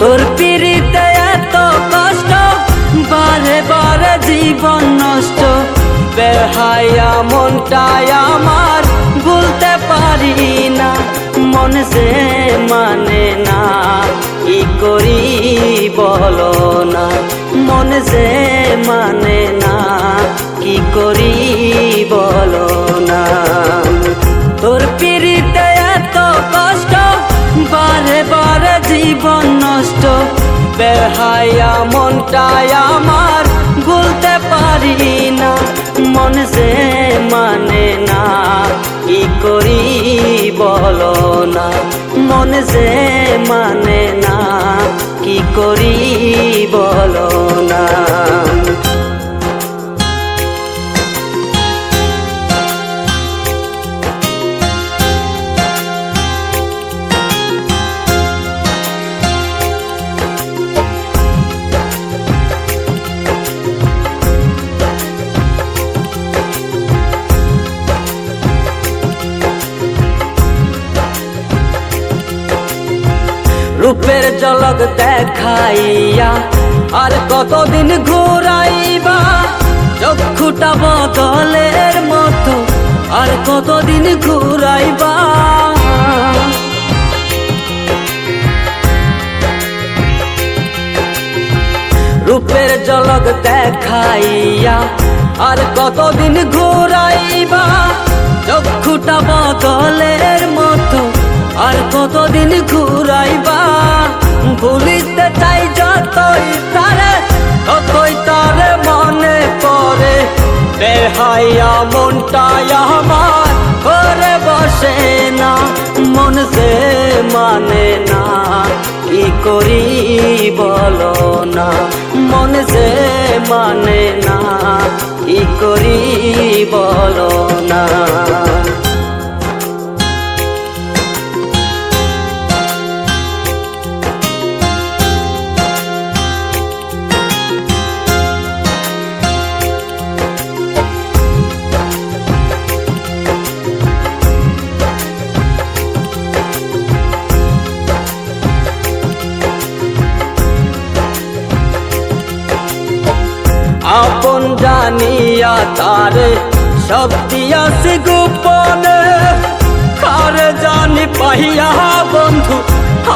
তোর জীবন নষ্ট। বেহায়া মনটাই আমার, ভুলতে পারি না। মন সে মানে না, কি করি বলো না। মন সে মানে না, কি করি বলো না। তোর পিড়িতে এত কষ্ট, বারে বারে জীবন নষ্ট। বেহায়া মনটাই আমার ভুলতে পারি না, মন সে মানে না, কি করি বলো না? মন সে মানে না, কি করি বলো না? রূপের জলক দেখাইয়া আর কতদিন ঘুরাইবা? চক্ষুটা বদলের মতো, আর কতদিন ঘুরাইবা? রূপের জলক দেখাইয়া আর কতদিন ঘুরাইবা? চক্ষুটা বদলের মতো, আর কতদিন ঘুরাইবা? ভুলিতে চাই যতই তারে, ততই তারে মনে পড়ে। বেহাইয়া মনটাই আমার, ঘরে বসে না, মন সে মানে না। কি করি বলো না, মন সে মানে না। কি করি বলো না। আপন জানিয়া তারে সব দিয়াছে গোপনে। কারে জানি পাইয়া বন্ধু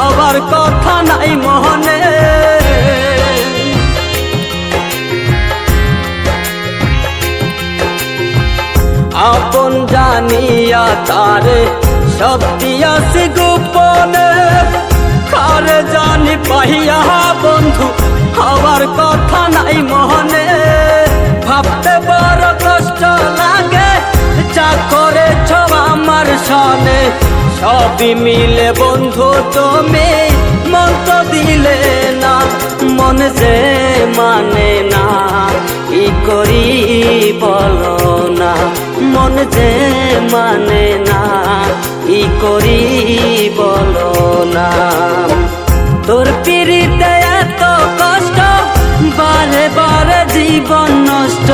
আবার কথা নাই মহনে। আপন জানিয়া তারে সব দিয়াছে গোপনে। কারে জানি পাইয়া বন্ধু হওয়ার কথা নাই মনে করেছ আমার সনে সবই মিলে বন্ধু তুমি, মন তো দিলে না, মন যে মানে না। ই করি বলো না, মন যে মানে না। ই করি বলো না। তোর পিড়িতে এত কষ্ট, বারে বারে জীবন নষ্ট।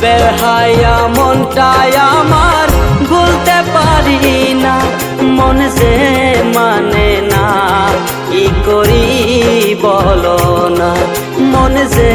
বেহায়া মনটাই আমার পারি না মন যে মানে না ই করি বলো না? মন সে